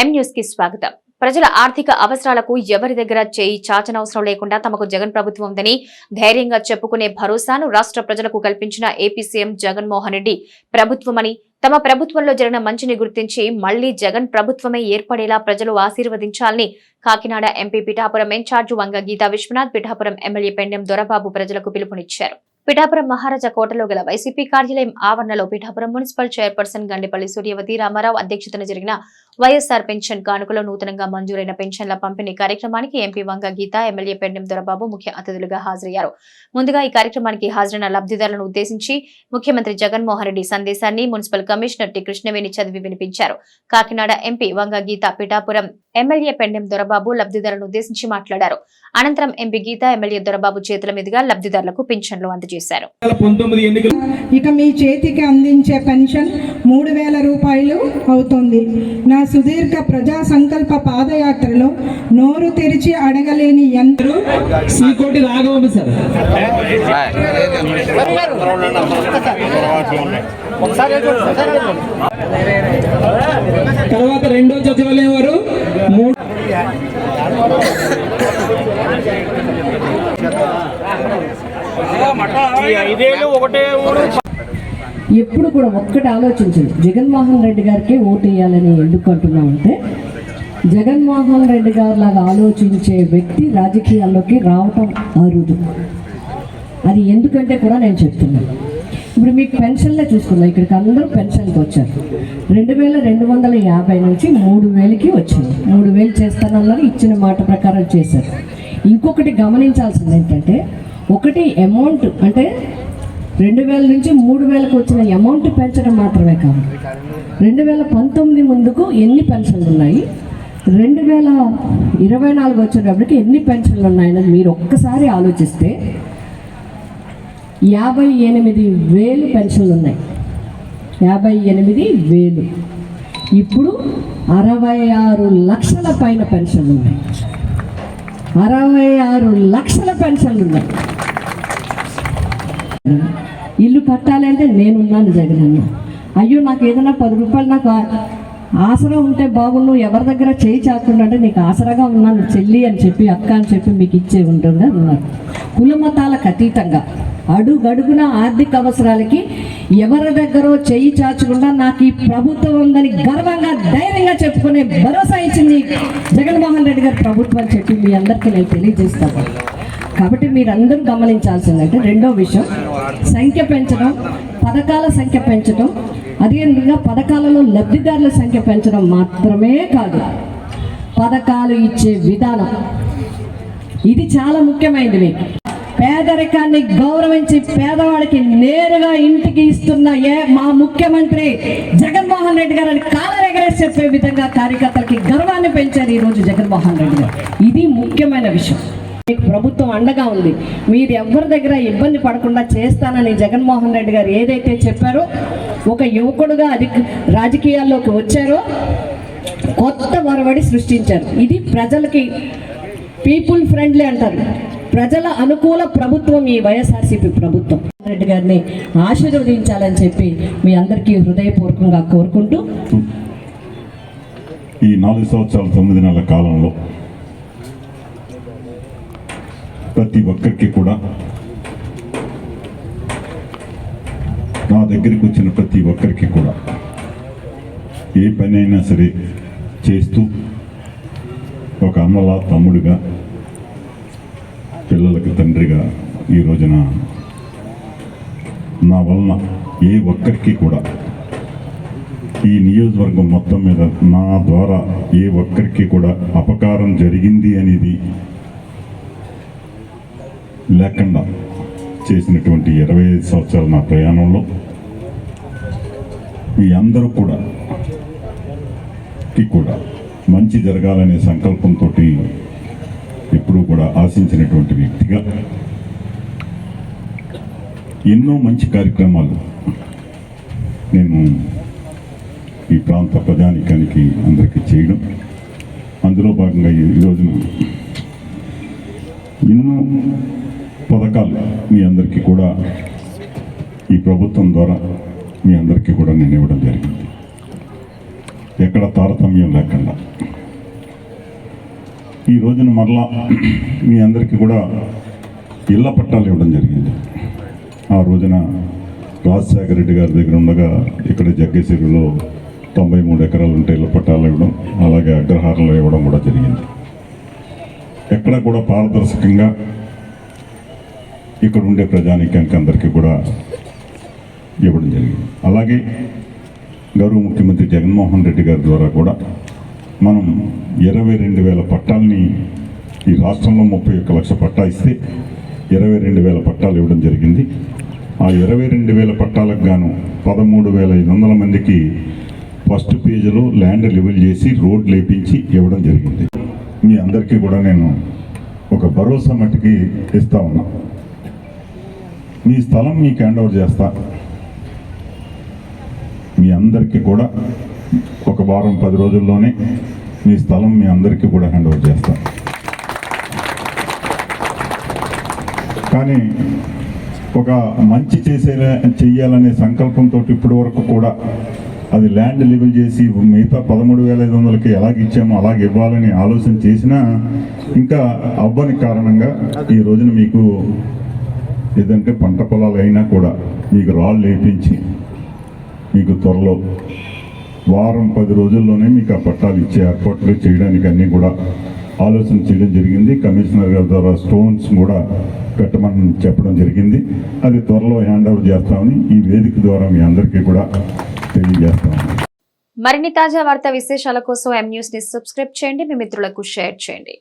ఎం న్యూస్కి స్వాగతం. ప్రజల ఆర్థిక అవసరాలకు ఎవరి దగ్గర చేయి చాచనవసరం లేకుండా తమకు జగన్ ప్రభుత్వం ఉందని ధైర్యంగా చెప్పుకునే భరోసాను రాష్ట్ర ప్రజలకు కల్పించిన ఏపీ సీఎం జగన్మోహన్ రెడ్డి ప్రభుత్వమని తమ ప్రభుత్వంలో జరిగిన మంచిని గుర్తించి మళ్ళీ జగన్ ప్రభుత్వమే ఏర్పడేలా ప్రజలు ఆశీర్వదించాలని Kakinada MP Pithapuram incharge Vanga Geetha Vishwanath Pithapuram MLA Pendem Dorababu ప్రజలకు పిలుపునిచ్చారు. పిఠాపురం మహారాజా కోటలో గల వైసీపీ కార్యాలయం ఆవరణలో పిఠాపురం మున్సిపల్ చైర్పర్సన్ గండిపల్లి సూర్యవతి రామారావు అధ్యక్షతన జరిగిన వైఎస్ఆర్ పెన్షన్ కానుకలో నూతనంగా మంజూరైన పెన్షన్ల పంపిణీ కార్యక్రమానికి ఎంపీ వంగ గీత ఎమ్మెల్యే పెండెం దొరబాబు ముఖ్య అతిథులుగా హాజరయ్యారు. ముందుగా ఈ కార్యక్రమానికి హాజరైన లబ్ధిదారులను ఉద్దేశించి ముఖ్యమంత్రి జగన్మోహన్ రెడ్డి సందేశాన్ని మున్సిపల్ కమిషనర్ టి. కృష్ణవేణి చదివి వినిపించారు. కాకినాడ ఎంపీ వంగ గీత పిఠాపురం ఎమ్మెల్యే పెండెం దొరబాబు లబ్ధిదారులను ఉద్దేశించి మాట్లాడారు. అనంతరం ఎంపీ గీత ఎమ్మెల్యే దొరబాబు చేతుల మీదుగా లబ్ధిదారులకు పింఛన్లు అందజేశారు. ఎన్నికలు ఇక మీ చేతికి అందించే పెన్షన్ మూడు వేల రూపాయలు అవుతుంది. నా సుదీర్ఘ ప్రజా సంకల్ప పాదయాత్రలో నోరు తెరిచి అడగలేని ఎంత శ్రీకోటి రాఘవమ్మ సార్. తర్వాత రెండో సచివాలయం వారు మూడు ఎప్పుడు కూడా ఒక్కటి ఆలోచించండి. జగన్మోహన్ రెడ్డి గారికి ఓటు వేయాలని ఎందుకు అంటున్నామంటే జగన్మోహన్ రెడ్డి గారు లాగా ఆలోచించే వ్యక్తి రాజకీయాల్లోకి రావటం అరుదు. అది ఎందుకంటే కూడా నేను చెప్తున్నాను ఇప్పుడు మీకు పెన్షన్లే చూసుకుందాం. ఇక్కడికి అందరూ పెన్షన్కి వచ్చారు. రెండు వేల రెండు వందల యాభై నుంచి మూడు వేలకి వచ్చింది మూడు వేలు చేస్తానన్నారు ఇచ్చిన మాట ప్రకారం చేశారు. ఇంకొకటి గమనించాల్సింది ఏంటంటే ఒకటి అమౌంట్ అంటే రెండు వేల నుంచి మూడు వేలకు వచ్చిన అమౌంట్ పెంచడం మాత్రమే కాదు. రెండు వేల పంతొమ్మిది ముందుకు ఎన్ని పెన్షన్లు ఉన్నాయి? రెండు వేల ఇరవై నాలుగు వచ్చేటప్పటికి ఎన్ని పెన్షన్లు ఉన్నాయని మీరు ఒక్కసారి ఆలోచిస్తే యాభై ఎనిమిది వేలు పెన్షన్లు ఉన్నాయి. యాభై ఎనిమిది వేలు. ఇప్పుడు అరవై ఆరు లక్షల పైన పెన్షన్లు ఉన్నాయి. అరవై ఆరు లక్షల పెన్షన్లు ఉన్నాయి. ఇల్లు కట్టాలంటే నేనున్నాను జగన్ అన్న అయ్యో నాకు ఏదైనా పది రూపాయలు నాకు ఆసరా ఉంటే బాగుండు ఎవరి దగ్గర చేయి చాకుండా అంటే నీకు ఆసరాగా ఉన్నాను చెల్లి అని చెప్పి అక్క అని చెప్పి మీకు ఇచ్చే ఉంటుంది? అన్నారు కులమతాలకు అతీతంగా అడుగడుగున ఆర్థిక అవసరాలకి ఎవరి దగ్గర చెయ్యి చాచకుండా నాకు ఈ ప్రభుత్వం ఉందని గర్వంగా ధైర్యంగా చెప్పుకునే భరోసా ఇచ్చింది జగన్మోహన్ రెడ్డి గారి ప్రభుత్వం చెప్పి మీ అందరికీ నేను తెలియజేస్తాను. కాబట్టి మీరందరూ గమనించాల్సిందంటే రెండో విషయం. సంఖ్య పెంచడం పథకాల సంఖ్య పెంచడం అదేవిధంగా పథకాలలో లబ్ధిదారుల సంఖ్య పెంచడం మాత్రమే కాదు పథకాలు ఇచ్చే విధానం. ఇది చాలా ముఖ్యమైనది మీకు. పేదరికాన్ని గౌరవించి పేదవాడికి నేరుగా ఇంటికి ఇస్తున్న ఏ మా ముఖ్యమంత్రి జగన్మోహన్ రెడ్డి గారిని కాలరెగరేసి చెప్పే విధంగా కార్యకర్తలకి గర్వాన్ని పెంచారు ఈ రోజు జగన్మోహన్ రెడ్డి గారు. ఇది ముఖ్యమైన విషయం. ప్రభుత్వం అండగా ఉంది. మీరు ఎవరి దగ్గర ఇబ్బంది పడకుండా చేస్తానని జగన్మోహన్ రెడ్డి గారు ఏదైతే చెప్పారో ఒక యువకుడుగా అది రాజకీయాల్లోకి వచ్చారో కొత్త మరవడి సృష్టించారు. ఇది ప్రజలకి పీపుల్ ఫ్రెండ్లీ అంటారు. ప్రజల అనుకూల ప్రభుత్వం ఈ వైఎస్ఆర్సీపీ ప్రభుత్వం. రెడ్డి గారిని ఆశీర్వదించాలని చెప్పి మీ అందరికీ హృదయపూర్వకంగా కోరుకుంటూ ఈ నాలుగు సంవత్సరాల తొమ్మిది నెలల కాలంలో ప్రతి ఒక్కరికి కూడా నా దగ్గరికి వచ్చిన ప్రతి ఒక్కరికి కూడా ఏ పని అయినా సరే చేస్తూ ఒక అమ్మలా తమ్ముడిగా పిల్లలకు తండ్రిగా ఈ రోజున నా వలన ఏ ఒక్కరికి కూడా ఈ నియోజకవర్గం మొత్తం మీద నా ద్వారా ఏ ఒక్కరికి కూడా అపకారం జరిగింది అనేది లేకుండా చేసినటువంటి ఇరవై ఐదు సంవత్సరాల నా ప్రయాణంలో మీ అందరూ కూడా కూడా మంచి జరగాలనే సంకల్పంతో ఎప్పుడూ కూడా ఆశించినటువంటి వ్యక్తిగా ఎన్నో మంచి కార్యక్రమాలు నేను ఈ ప్రాంత ప్రజానికానికి అందరికీ చేయడం. అందులో భాగంగా ఈ రోజున ఎన్నో పథకాలు మీ అందరికీ కూడా ఈ ప్రభుత్వం ద్వారా మీ అందరికీ కూడా నేను ఇవ్వడం జరిగింది. ఎక్కడ తారతమ్యం లేకుండా. ఈ రోజున మరలా మీ అందరికీ కూడా ఇళ్ళ పట్టాలు ఇవ్వడం జరిగింది. ఆ రోజున రాజశేఖర రెడ్డి గారి దగ్గర ఉండగా ఇక్కడ జగ్గేశ్వరిలో తొంభై మూడు ఎకరాలు ఉంటే ఇళ్ళ పట్టాలు ఇవ్వడం అలాగే అగ్రహారంలో ఇవ్వడం కూడా జరిగింది. ఎక్కడ కూడా పారదర్శకంగా ఇక్కడ ఉండే ప్రజానీకానికి అందరికీ కూడా ఇవ్వడం జరిగింది. అలాగే గౌరవ ముఖ్యమంత్రి జగన్మోహన్ రెడ్డి గారి ద్వారా కూడా మనం ఇరవై రెండు వేల పట్టాలని ఈ రాష్ట్రంలో ముప్పై ఒక్క లక్ష పట్టా ఇస్తే ఇరవై రెండు వేల పట్టాలు ఇవ్వడం జరిగింది. ఆ ఇరవై రెండు వేల పట్టాలకు గాను పదమూడు వేల ఐదు వందల మందికి ఫస్ట్ పేజీలో ల్యాండ్ లెవెల్ చేసి రోడ్ లేపించి ఇవ్వడం జరిగింది. మీ అందరికీ కూడా నేను ఒక భరోసా మట్టుకి ఇస్తా ఉన్నాను మీ స్థలం మీకు హ్యాండ్ ఓవర్ చేస్తా. మీ అందరికీ కూడా ఒక వారం పది రోజుల్లోనే మీ స్థలం మీ అందరికీ కూడా హ్యాండ్ ఓవర్ చేస్తా. కానీ ఒక మంచి చేసే చెయ్యాలనే సంకల్పంతో ఇప్పటి వరకు కూడా అది ల్యాండ్ లెవెల్ చేసి మిగతా పదమూడు వేల ఐదు వందలకి ఎలాగ ఇచ్చామో అలాగ ఇవ్వాలని ఆలోచన చేసినా ఇంకా అవ్వని కారణంగా ఈ రోజున మీకు లేదంటే పంట పొలాలు అయినా కూడా మీకు రాళ్ళు లేపించి మీకు త్వరలో వారం పది రోజుల్లోనే మీకు ఆ పట్టాలు ఇచ్చే ఏర్పాట్లు చేయడానికి అన్నీ కూడా ఆలోచన చేయడం జరిగింది. కమిషనర్ గారి ద్వారా స్టోన్స్ కూడా పెట్టమని చెప్పడం జరిగింది. అది త్వరలో హ్యాండ్ ఓవర్ చేస్తామని ఈ వేదిక ద్వారా మీ అందరికీ కూడా తెలియజేస్తామని మరిన్ని తాజా వార్తా విశేషాల కోసం ఎం న్యూస్ని సబ్స్క్రైబ్ చేయండి. మీ మిత్రులకు షేర్ చేయండి.